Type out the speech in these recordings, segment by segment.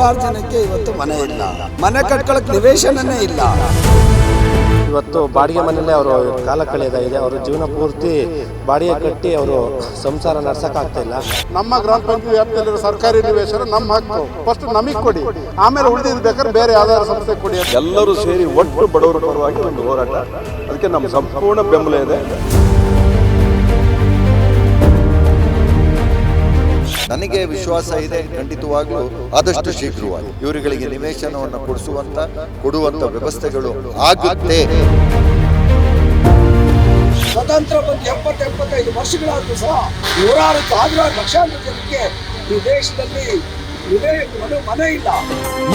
ಸಾವಿರಾರು ಜನಕ್ಕೆ ಇವತ್ತು ಮನೆ ಇಲ್ಲ. ಮನೆ ಕಟ್ಕೊಳಕ್ ನಿವೇಶನನೇ ಇಲ್ಲ. ಇವತ್ತು ಬಾಡಿಗೆ ಮನೆಯಲ್ಲೇ ಅವರು ಕಾಲ ಕಳೆಯೋದಾಗಿದೆ ಅವರು ಜೀವನ ಪೂರ್ತಿ ಬಾಡಿಗೆ ಕಟ್ಟಿ ಅವರು ಸಂಸಾರ ನಡ್ಸೋಕ್ಕಾಗ್ತಾ ಇಲ್ಲ. ನಮ್ಮ ಗ್ರಾಮ ಪಂಚಾಯತ್ ವ್ಯಾಪ್ತಿಯಲ್ಲಿರೋ ಸರ್ಕಾರಿ ನಿವೇಶನ ನಮ್ಮ ಹಕ್ಕು. ಫಸ್ಟ್ ನಮಗೆ ಕೊಡಿ. ಆಮೇಲೆ ಉಳಿದಿದ್ದು ಬೇಕಾದ್ರೆ ಬೇರೆ ಯಾವ್ದಾದ್ರು ಸಂಸ್ಥೆ ಕೊಡಿ ಎಲ್ಲರೂ ಸೇರಿ ಒಟ್ಟು ಬಡವರ ಪರವಾಗಿ ಒಂದು ಹೋರಾಟ. ಅದಕ್ಕೆ ನಮ್ಮ ಸಂಪೂರ್ಣ ಬೆಂಬಲ ಇದೆ. ನನಗೆ ವಿಶ್ವಾಸ ಇದೆ ಖಂಡಿತವಾಗ್ಲೂ ಆದಷ್ಟು ಶೀಘ್ರವಾಗಿ ಇವರುಗಳಿಗೆ ನಿವೇಶನವನ್ನು ಕೊಡಿಸುವಂತ ಕೊಡುವಂತ ವ್ಯವಸ್ಥೆಗಳು ಆಗುತ್ತೆ. ಸ್ವತಂತ್ರ ಬಂದು ಎಪ್ಪತ್ತು ಎಪ್ಪತ್ತೈದು ವರ್ಷಗಳಾದ್ರೂ ಸಹ ನೂರಾರು ಸಾವಿರಾರು ಲಕ್ಷಾಂತರ ಜನಕ್ಕೆ ಈ ದೇಶದಲ್ಲಿ ಮನೆ ಇಲ್ಲ.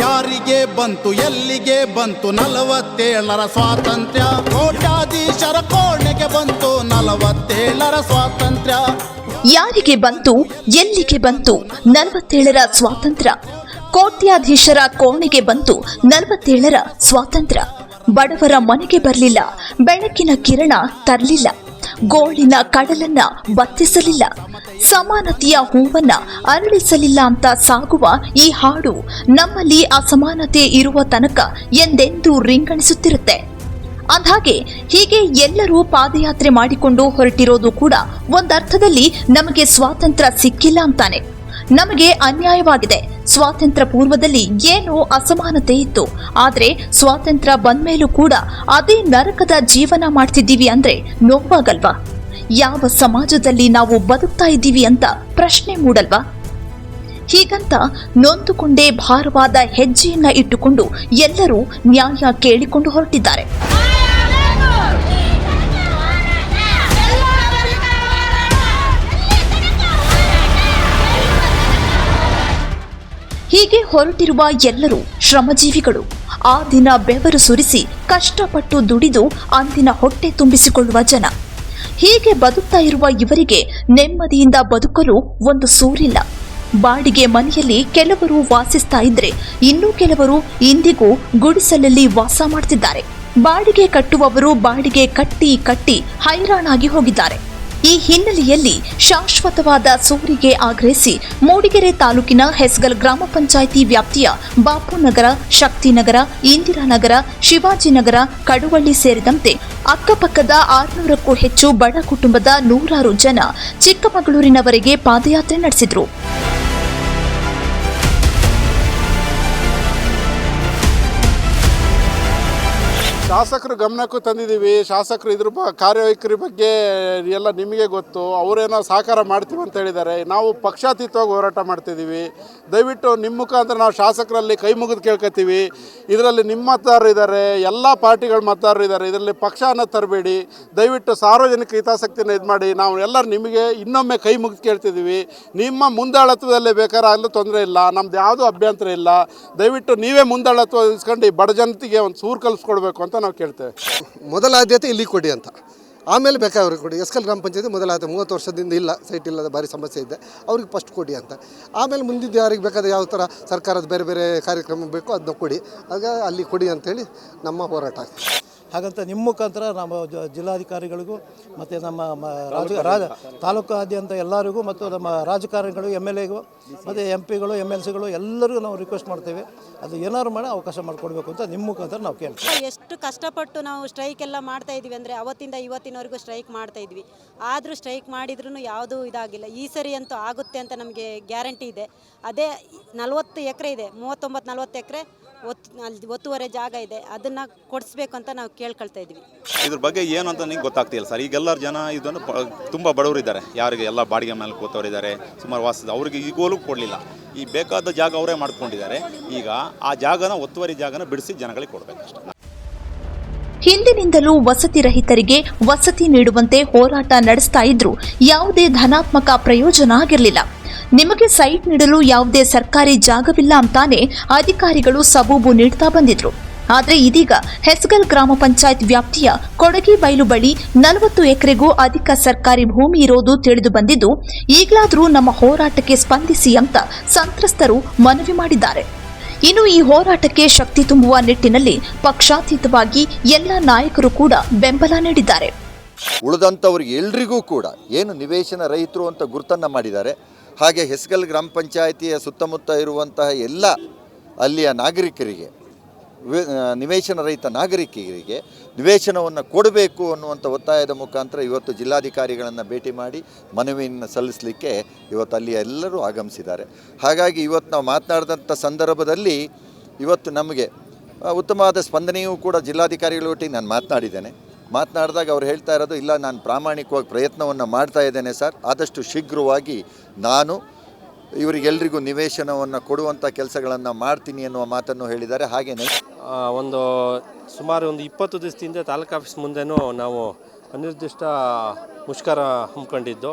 ಯಾರಿಗೆ ಬಂತು ಎಲ್ಲಿಗೆ ಬಂತು ನಲವತ್ತೇಳರ ಸ್ವಾತಂತ್ರ್ಯ? ಕೋಟ್ಯಾಧೀಶರ ಕೋಣೆಗೆ ಬಂತು ನಲವತ್ತೇಳರ ಸ್ವಾತಂತ್ರ್ಯ. ಯಾರಿಗೆ ಬಂತು, ಎಲ್ಲಿಗೆ ಬಂತು, ನಲವತ್ತೇಳರ ಸ್ವಾತಂತ್ರ್ಯ. ಕೋಟ್ಯಾಧೀಶರ ಕೋಣೆಗೆ ಬಂತು, ನಲವತ್ತೇಳರ ಸ್ವಾತಂತ್ರ್ಯ. ಬಡವರ ಮನೆಗೆ ಬರಲಿಲ್ಲ, ಬೆಳಕಿನ ಕಿರಣ ತರಲಿಲ್ಲ, ಗೋಳಿನ ಕಡಲನ್ನ ಬತ್ತಿಸಲಿಲ್ಲ, ಸಮಾನತೆಯ ಹೂವನ್ನ ಅರಳಿಸಲಿಲ್ಲ ಅಂತ ಸಾಗುವ ಈ ಹಾಡು ನಮ್ಮಲ್ಲಿ ಅಸಮಾನತೆ ಇರುವ ತನಕ ಎಂದೆಂದೂ ರಿಂಗಣಿಸುತ್ತಿರುತ್ತೆ. ಅಂದ್ಹಾಗೆ ಹೀಗೆ ಎಲ್ಲರೂ ಪಾದಯಾತ್ರೆ ಮಾಡಿಕೊಂಡು ಹೊರಟಿರೋದು ಕೂಡ ಒಂದರ್ಥದಲ್ಲಿ ನಮಗೆ ಸ್ವಾತಂತ್ರ್ಯ ಸಿಕ್ಕಿಲ್ಲ ಅಂತಾನೆ. ನಮಗೆ ಅನ್ಯಾಯವಾಗಿದೆ. ಸ್ವಾತಂತ್ರ್ಯ ಪೂರ್ವದಲ್ಲಿ ಏನೋ ಅಸಮಾನತೆ ಇತ್ತು. ಆದರೆ ಸ್ವಾತಂತ್ರ್ಯ ಬಂದ್ಮೇಲೂ ಕೂಡ ಅದೇ ನರಕದ ಜೀವನ ಮಾಡ್ತಿದ್ದೀವಿ ಅಂದ್ರೆ ನೋವಾಗಲ್ವಾ? ಯಾವ ಸಮಾಜದಲ್ಲಿ ನಾವು ಬದುಕ್ತಾ ಇದ್ದೀವಿ ಅಂತ ಪ್ರಶ್ನೆ ಮೂಡಲ್ವಾ? ಹೀಗಂತ ನೊಂದುಕೊಂಡೇ ಭಾರವಾದ ಹೆಜ್ಜೆಯನ್ನ ಇಟ್ಟುಕೊಂಡು ಎಲ್ಲರೂ ನ್ಯಾಯ ಕೇಳಿಕೊಂಡು ಹೊರಟಿದ್ದಾರೆ. ಹೀಗೆ ಹೊರಟಿರುವ ಎಲ್ಲರೂ ಶ್ರಮಜೀವಿಗಳು. ಆ ದಿನ ಬೆವರು ಸುರಿಸಿ ಕಷ್ಟಪಟ್ಟು ದುಡಿದು ಅಂದಿನ ಹೊಟ್ಟೆ ತುಂಬಿಸಿಕೊಳ್ಳುವ ಜನ. ಹೀಗೆ ಬದುಕ್ತಾ ಇರುವ ಇವರಿಗೆ ನೆಮ್ಮದಿಯಿಂದ ಬದುಕಲು ಒಂದು ಸೂರಿಲ್ಲ. ಬಾಡಿಗೆ ಮನೆಯಲ್ಲಿ ಕೆಲವರು ವಾಸಿಸ್ತಾ ಇದ್ರೆ ಇನ್ನೂ ಕೆಲವರು ಇಂದಿಗೂ ಗುಡಿಸಲಲ್ಲಿ ವಾಸ ಮಾಡ್ತಿದ್ದಾರೆ. ಬಾಡಿಗೆ ಕಟ್ಟುವವರು ಬಾಡಿಗೆ ಕಟ್ಟಿ ಕಟ್ಟಿ ಹೈರಾಣಾಗಿ ಹೋಗಿದ್ದಾರೆ. ಈ ಹಿನ್ನೆಲೆಯಲ್ಲಿ ಶಾಶ್ವತವಾದ ಸೂರಿಗೆ ಆಗ್ರಹಿಸಿ ಮೂಡಿಗೆರೆ ತಾಲೂಕಿನ ಹೆಸ್ಗಲ್ ಗ್ರಾಮ ಪಂಚಾಯಿತಿ ವ್ಯಾಪ್ತಿಯ ಬಾಪುನಗರ, ಶಕ್ತಿನಗರ, ಇಂದಿರಾನಗರ, ಶಿವಾಜಿನಗರ, ಕಡುವಳ್ಳಿ ಸೇರಿದಂತೆ ಅಕ್ಕಪಕ್ಕದ ಆರುನೂರಕ್ಕೂ ಹೆಚ್ಚು ಬಡ ಕುಟುಂಬದ ನೂರಾರು ಜನ ಚಿಕ್ಕಮಗಳೂರಿನವರೆಗೆ ಪಾದಯಾತ್ರೆ ನಡೆಸಿದ್ರು. ಶಾಸಕರು ಗಮನಕ್ಕೂ ತಂದಿದ್ದೀವಿ. ಶಾಸಕರು ಇದ್ರ ಬ, ಕಾರ್ಯವೈಖರಿ ಬಗ್ಗೆ ಎಲ್ಲ ನಿಮಗೆ ಗೊತ್ತು. ಅವರೇನೋ ಸಹಕಾರ ಮಾಡ್ತೀವಿ ಅಂತ ಹೇಳಿದ್ದಾರೆ. ನಾವು ಪಕ್ಷಾತೀತವಾಗಿ ಹೋರಾಟ ಮಾಡ್ತಿದ್ದೀವಿ. ದಯವಿಟ್ಟು ನಿಮ್ಮ ಮುಖಾಂತರ ನಾವು ಶಾಸಕರಲ್ಲಿ ಕೈ ಮುಗಿದು ಕೇಳ್ಕೊತೀವಿ ಇದರಲ್ಲಿ ನಿಮ್ಮ ಮತದಾರರು ಇದ್ದಾರೆ. ಎಲ್ಲ ಪಾರ್ಟಿಗಳ ಮತದಾರರು ಇದ್ದಾರೆ. ಇದರಲ್ಲಿ ಪಕ್ಷ ಅನ್ನೋದು ತರಬೇಡಿ. ದಯವಿಟ್ಟು ಸಾರ್ವಜನಿಕ ಹಿತಾಸಕ್ತಿನ ಇದು ಮಾಡಿ. ನಾವು ಎಲ್ಲರೂ ನಿಮಗೆ ಇನ್ನೊಮ್ಮೆ ಕೈ ಮುಗಿದು ಕೇಳ್ತಿದ್ದೀವಿ. ನಿಮ್ಮ ಮುಂದಾಳತ್ವದಲ್ಲೇ ಬೇಕಾದ್ರೆ ತೊಂದರೆ ಇಲ್ಲ. ನಮ್ದು ಯಾವುದೂ ಅಭ್ಯಂತರ ಇಲ್ಲ. ದಯವಿಟ್ಟು ನೀವೇ ಮುಂದಾಳತ್ವ ಇಸ್ಕೊಂಡು ಬಡ ಜನತೆಗೆ ಒಂದು ಸೂರು ಕಲಿಸ್ಕೊಡ್ಬೇಕು ಅಂತ ನಾವು ಕೇಳ್ತೇವೆ. ಮೊದಲ ಆದ್ಯತೆ ಇಲ್ಲಿ ಕೊಡಿ ಅಂತ. ಆಮೇಲೆ ಬೇಕಾದವ್ರಿಗೆ ಕೊಡಿ. ಎಸ್ಕಲ್ ಗ್ರಾಮ ಪಂಚಾಯತಿ ಮೊದಲ ಆದ್ಯತೆ ಮೂವತ್ತು ವರ್ಷದಿಂದ ಇಲ್ಲ ಸೈಟ್ ಇಲ್ಲದ ಭಾರಿ ಸಮಸ್ಯೆ ಇದೆ. ಅವ್ರಿಗೆ ಫಸ್ಟ್ ಕೊಡಿ ಅಂತ. ಆಮೇಲೆ ಮುಂದಿದ್ದು ಯಾರಿಗೆ ಬೇಕಾದ ಯಾವ ಥರ ಸರ್ಕಾರದ ಬೇರೆ ಬೇರೆ ಕಾರ್ಯಕ್ರಮ ಬೇಕೋ ಅದನ್ನ ಕೊಡಿ. ಆಗ ಅಲ್ಲಿ ಕೊಡಿ ಅಂತೇಳಿ ನಮ್ಮ ಹೋರಾಟ ಹಾಗಂತ ನಿಮ್ಮ ಮುಖಾಂತರ ನಮ್ಮ ಜಿಲ್ಲಾಧಿಕಾರಿಗಳಿಗೂ ಮತ್ತು ನಮ್ಮ ಮ- ರಾಜ ರಾಜ ತಾಲೂಕಾದ್ಯಂತ ಎಲ್ಲರಿಗೂ ಮತ್ತು ನಮ್ಮ ರಾಜಕಾರಣಿಗಳು ಎಂ ಎಲ್ ಎಗೂ ಮತ್ತು ಎಂ ಪಿಗಳು ಎಂ ಎಲ್ ಸಿಗಳು ಎಲ್ಲರಿಗೂ ನಾವು ರಿಕ್ವೆಸ್ಟ್ ಮಾಡ್ತೇವೆ. ಅದು ಏನಾದ್ರು ಮಾಡಿ ಅವಕಾಶ ಮಾಡಿಕೊಡ್ಬೇಕು ಅಂತ ನಿಮ್ಮ ಮುಖಾಂತರ ನಾವು ಕೇಳ್ತೀವಿ. ಎಷ್ಟು ಕಷ್ಟಪಟ್ಟು ನಾವು ಸ್ಟ್ರೈಕ್ ಎಲ್ಲ ಮಾಡ್ತಾ ಇದ್ವಿ ಅಂದರೆ ಅವತ್ತಿಂದ ಇವತ್ತಿನವರೆಗೂ ಸ್ಟ್ರೈಕ್ ಮಾಡ್ತಾ ಇದ್ವಿ. ಆದರೂ ಸ್ಟ್ರೈಕ್ ಮಾಡಿದ್ರೂ ಯಾವುದೂ ಇದಾಗಿಲ್ಲ. ಈ ಸರಿ ಅಂತೂ ಆಗುತ್ತೆ ಅಂತ ನಮಗೆ ಗ್ಯಾರಂಟಿ ಇದೆ. ಅದೇ ನಲವತ್ತು ಎಕರೆ ಇದೆ ಮೂವತ್ತೊಂಬತ್ತು ನಲವತ್ತು ಎಕರೆ. ಒತ್ತು ಅಲ್ಲಿ ಒತ್ತುವರೆ ಜಾಗ ಇದೆ, ಅದನ್ನು ಕೊಡಿಸ್ಬೇಕು ಅಂತ ನಾವು ಕೇಳ್ಕೊಳ್ತಾ ಇದ್ವಿ. ಇದ್ರ ಬಗ್ಗೆ ಏನು ಅಂತ ನಿಂಗೆ ಗೊತ್ತಾಗ್ತಿಲ್ಲ ಸರ್. ಈಗೆಲ್ಲರ ಜನ ಇದನ್ನು ತುಂಬಾ ಬಡವರಿದ್ದಾರೆ. ಯಾರಿಗೆ ಎಲ್ಲ ಬಾಡಿಗೆ ಮೇಲೆ ಕೂತವರಿದ್ದಾರೆ, ಸುಮಾರು ವಾಸದ ಅವ್ರಿಗೆ ಈಗೋಲು ಕೊಡಲಿಲ್ಲ. ಈ ಬೇಕಾದ ಜಾಗ ಅವರೇ ಮಾಡ್ಕೊಂಡಿದ್ದಾರೆ. ಈಗ ಆ ಜಾಗನ ಒತ್ತುವರಿ ಜಾಗನ ಬಿಡಿಸಿ ಜನಗಳಿಗೆ ಕೊಡಬೇಕಷ್ಟೆ ಹಿಂದಿನಿಂದಲೂ ವಸತಿ ರಹಿತರಿಗೆ ವಸತಿ ನೀಡುವಂತೆ ಹೋರಾಟ ನಡೆಸ್ತಾ ಇದ್ರು. ಯಾವುದೇ ಧನಾತ್ಮಕ ಪ್ರಯೋಜನ ಆಗಿರಲಿಲ್ಲ. ನಿಮಗೆ ಸೈಟ್ ನೀಡಲು ಯಾವುದೇ ಸರ್ಕಾರಿ ಜಾಗವಿಲ್ಲ ಅಂತಾನೆ ಅಧಿಕಾರಿಗಳು ಸಬೂಬು ನೀಡ್ತಾ ಬಂದಿದ್ರು. ಆದರೆ ಇದೀಗ ಹೆಸ್ಗಲ್ ಗ್ರಾಮ ಪಂಚಾಯತ್ ವ್ಯಾಪ್ತಿಯ ಕೊಡಗಿ ಬಯಲು ಬಳಿ ನಲವತ್ತು ಎಕರೆಗೂ ಅಧಿಕ ಸರ್ಕಾರಿ ಭೂಮಿ ಇರೋದು ತಿಳಿದು ಬಂದಿದ್ದು, ಈಗಲಾದರೂ ನಮ್ಮ ಹೋರಾಟಕ್ಕೆ ಸ್ಪಂದಿಸಿ ಅಂತ ಸಂತ್ರಸ್ತರು ಮನವಿ ಮಾಡಿದ್ದಾರೆ. ಇನ್ನು ಈ ಹೋರಾಟಕ್ಕೆ ಶಕ್ತಿ ತುಂಬುವ ನಿಟ್ಟಿನಲ್ಲಿ ಪಕ್ಷಾತೀತವಾಗಿ ಎಲ್ಲ ನಾಯಕರು ಕೂಡ ಬೆಂಬಲ ನೀಡಿದ್ದಾರೆ. ಉಳಿದಂಥವ್ರಿಗೆ ಎಲ್ರಿಗೂ ಕೂಡ ಏನು ನಿವೇಶನ ರೈತರು ಅಂತ ಗುರುತನ್ನು ಮಾಡಿದ್ದಾರೆ. ಹಾಗೆ ಹೆಸಗಲ್ ಗ್ರಾಮ ಪಂಚಾಯಿತಿಯ ಸುತ್ತಮುತ್ತ ಇರುವಂತಹ ಎಲ್ಲ ಅಲ್ಲಿಯ ನಾಗರಿಕರಿಗೆ ನಿವೇಶನ ರಹಿತ ನಾಗರಿಕರಿಗೆ ನಿವೇಶನವನ್ನು ಕೊಡಬೇಕು ಅನ್ನುವಂಥ ಒತ್ತಾಯದ ಮುಖಾಂತರ ಇವತ್ತು ಜಿಲ್ಲಾಧಿಕಾರಿಗಳನ್ನು ಭೇಟಿ ಮಾಡಿ ಮನವಿಯನ್ನು ಸಲ್ಲಿಸಲಿಕ್ಕೆ ಇವತ್ತು ಅಲ್ಲಿ ಎಲ್ಲರೂ ಆಗಮಿಸಿದ್ದಾರೆ. ಹಾಗಾಗಿ ಇವತ್ತು ನಾವು ಮಾತನಾಡಿದಂಥ ಸಂದರ್ಭದಲ್ಲಿ ಇವತ್ತು ನಮಗೆ ಉತ್ತಮವಾದ ಸ್ಪಂದನೆಯೂ ಕೂಡ ಜಿಲ್ಲಾಧಿಕಾರಿಗಳ ಒಟ್ಟಿಗೆ ನಾನು ಮಾತನಾಡಿದ್ದೇನೆ. ಮಾತನಾಡಿದಾಗ ಅವ್ರು ಹೇಳ್ತಾ ಇರೋದು, ಇಲ್ಲ, ನಾನು ಪ್ರಾಮಾಣಿಕವಾಗಿ ಪ್ರಯತ್ನವನ್ನು ಮಾಡ್ತಾ ಇದ್ದೇನೆ ಸರ್. ಆದಷ್ಟು ಶೀಘ್ರವಾಗಿ ನಾನು ಇವರಿಗೆಲ್ಲರಿಗೂ ನಿವೇಶನವನ್ನು ಕೊಡುವಂಥ ಕೆಲಸಗಳನ್ನು ಮಾಡ್ತೀನಿ ಎನ್ನುವ ಮಾತನ್ನು ಹೇಳಿದ್ದಾರೆ. ಹಾಗೆಯೇ ಒಂದು ಸುಮಾರು ಒಂದು ಇಪ್ಪತ್ತು ದಿವಸದಿಂದ ತಾಲೂಕು ಆಫೀಸ್ ಮುಂದೆನೂ ನಾವು ಅನಿರ್ದಿಷ್ಟ ಮುಷ್ಕರ ಹಮ್ಮಿಕೊಂಡಿದ್ದು.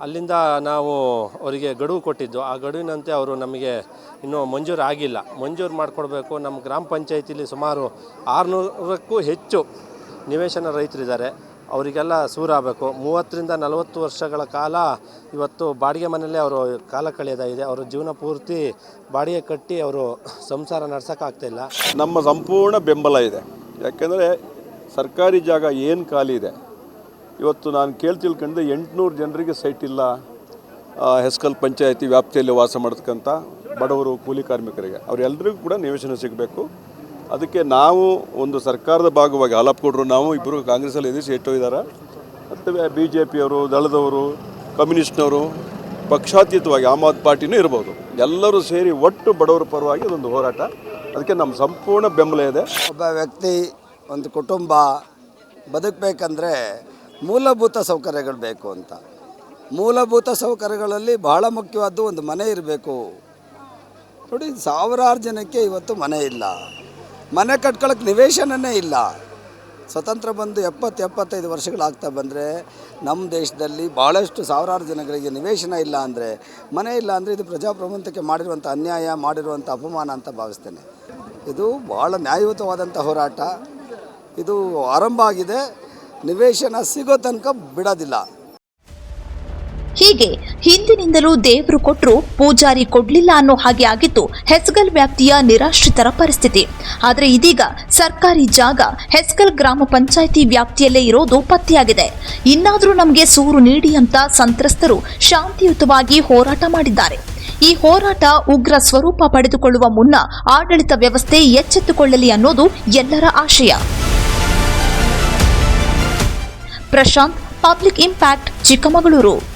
ಅಲ್ಲಿಂದ ನಾವು ಅವರಿಗೆ ಗಡುವು ಕೊಟ್ಟಿದ್ದು. ಆ ಗಡುವಿನಂತೆ ಅವರು ನಮಗೆ ಇನ್ನೂ ಮಂಜೂರು ಆಗಿಲ್ಲ. ಮಂಜೂರು ಮಾಡಿಕೊಡ್ಬೇಕು. ನಮ್ಮ ಗ್ರಾಮ ಪಂಚಾಯತಿಲಿ ಸುಮಾರು ಆರುನೂರಕ್ಕೂ ಹೆಚ್ಚು ನಿವೇಶನ ರೈತರಿದ್ದಾರೆ. ಅವರಿಗೆಲ್ಲ ಸೂರಾಗಬೇಕು. ಮೂವತ್ತರಿಂದ ನಲವತ್ತು ವರ್ಷಗಳ ಕಾಲ ಇವತ್ತು ಬಾಡಿಗೆ ಮನೆಯಲ್ಲೇ ಅವರು ಕಾಲ ಕಳೆಯೋದಾಗಿದೆ ಅವರ ಜೀವನ ಪೂರ್ತಿ ಬಾಡಿಗೆ ಕಟ್ಟಿ ಅವರು ಸಂಸಾರ ನಡ್ಸೋಕ್ಕಾಗ್ತಾಯಿಲ್ಲ ನಮ್ಮ ಸಂಪೂರ್ಣ ಬೆಂಬಲ ಇದೆ. ಯಾಕೆಂದರೆ ಸರ್ಕಾರಿ ಜಾಗ ಏನು ಖಾಲಿ ಇದೆ? ಇವತ್ತು ನಾನು ಕೇಳಿ ತಿಳ್ಕೊಂಡೆ ಎಂಟುನೂರು ಜನರಿಗೆ ಸೈಟ್ ಇಲ್ಲ. ಹೆಸ್ಕಲ್ ಪಂಚಾಯತಿ ವ್ಯಾಪ್ತಿಯಲ್ಲಿ ವಾಸ ಮಾಡತಕ್ಕಂಥ ಬಡವರು, ಕೂಲಿ ಕಾರ್ಮಿಕರಿಗೆ. ಅವರೆಲ್ಲರಿಗೂ ಕೂಡ ನಿವೇಶನ ಸಿಗಬೇಕು. ಅದಕ್ಕೆ ನಾವು ಒಂದು ಸರ್ಕಾರದ ಭಾಗವಾಗಿ ಹಾಲಪ್ ಕೊಟ್ಟರು ನಾವು ಇಬ್ಬರು ಕಾಂಗ್ರೆಸ್ಸಲ್ಲಿ ಎದುರಿಸಿ ಇಟ್ಟೋಗಿದ್ದಾರೆ ಮತ್ತು ಬಿ ಜೆ ಪಿಯವರು ದಳದವರು, ಕಮ್ಯುನಿಸ್ಟ್ನವರು, ಪಕ್ಷಾತೀತವಾಗಿ ಆಮ್ ಆದ್ಮಿ ಪಾರ್ಟಿನೂ ಇರ್ಬೋದು. ಎಲ್ಲರೂ ಸೇರಿ ಒಟ್ಟು ಬಡವರ ಪರವಾಗಿ ಅದೊಂದು ಹೋರಾಟ. ಅದಕ್ಕೆ ನಮ್ಮ ಸಂಪೂರ್ಣ ಬೆಂಬಲ ಇದೆ. ಒಬ್ಬ ವ್ಯಕ್ತಿ, ಒಂದು ಕುಟುಂಬ ಬದುಕಬೇಕಂದ್ರೆ ಮೂಲಭೂತ ಸೌಕರ್ಯಗಳು ಬೇಕು ಅಂತ. ಮೂಲಭೂತ ಸೌಕರ್ಯಗಳಲ್ಲಿ ಬಹಳ ಮುಖ್ಯವಾದ್ದು ಒಂದು ಮನೆ ಇರಬೇಕು. ನೋಡಿ, ಸಾವಿರಾರು ಜನಕ್ಕೆ ಇವತ್ತು ಮನೆ ಇಲ್ಲ. ಮನೆ ಕಟ್ಕೊಳ್ಳೋಕೆ ನಿವೇಶನನೇ ಇಲ್ಲ. ಸ್ವತಂತ್ರ ಬಂದು ಎಪ್ಪತ್ತು ಎಪ್ಪತ್ತೈದು ವರ್ಷಗಳಾಗ್ತಾ ಬಂದರೆ ನಮ್ಮ ದೇಶದಲ್ಲಿ ಭಾಳಷ್ಟು ಸಾವಿರಾರು ಜನಗಳಿಗೆ ನಿವೇಶನ ಇಲ್ಲ ಅಂದರೆ, ಮನೆ ಇಲ್ಲ ಅಂದರೆ ಇದು ಪ್ರಜಾಪ್ರಭುತ್ವಕ್ಕೆ ಮಾಡಿರುವಂಥ ಅನ್ಯಾಯ ಮಾಡಿರುವಂಥ ಅಪಮಾನ ಅಂತ ಭಾವಿಸ್ತೇನೆ. ಇದು ಭಾಳ ನ್ಯಾಯಯುತವಾದಂಥ ಹೋರಾಟ. ಇದು ಆರಂಭ ಆಗಿದೆ. ನಿವೇಶನ ಸಿಗೋ ತನಕ ಬಿಡೋದಿಲ್ಲ. ಹೀಗೆ ಹಿಂದಿನಿಂದಲೂ ದೇವರು ಕೊಟ್ಟರು ಪೂಜಾರಿ ಕೊಡ್ಲಿಲ್ಲ ಅನ್ನೋ ಹಾಗೆ ಆಗಿತ್ತು ಹೆಸ್ಗಲ್ ವ್ಯಾಪ್ತಿಯ ನಿರಾಶ್ರಿತರ ಪರಿಸ್ಥಿತಿ. ಆದರೆ ಇದೀಗ ಸರ್ಕಾರಿ ಜಾಗ ಹೆಸ್ಗಲ್ ಗ್ರಾಮ ಪಂಚಾಯಿತಿ ವ್ಯಾಪ್ತಿಯಲ್ಲೇ ಇರೋದು ಪತ್ತೆಯಾಗಿದೆ. ಇನ್ನಾದರೂ ನಮಗೆ ಸೂರು ನೀಡಿ ಅಂತ ಸಂತ್ರಸ್ತರು ಶಾಂತಿಯುತವಾಗಿ ಹೋರಾಟ ಮಾಡಿದ್ದಾರೆ. ಈ ಹೋರಾಟ ಉಗ್ರ ಸ್ವರೂಪ ಪಡೆದುಕೊಳ್ಳುವ ಮುನ್ನ ಆಡಳಿತ ವ್ಯವಸ್ಥೆ ಎಚ್ಚೆತ್ತುಕೊಳ್ಳಲಿ ಅನ್ನೋದು ಎಲ್ಲರ ಆಶಯ. Prashant, public impact, Chikkamagaluru.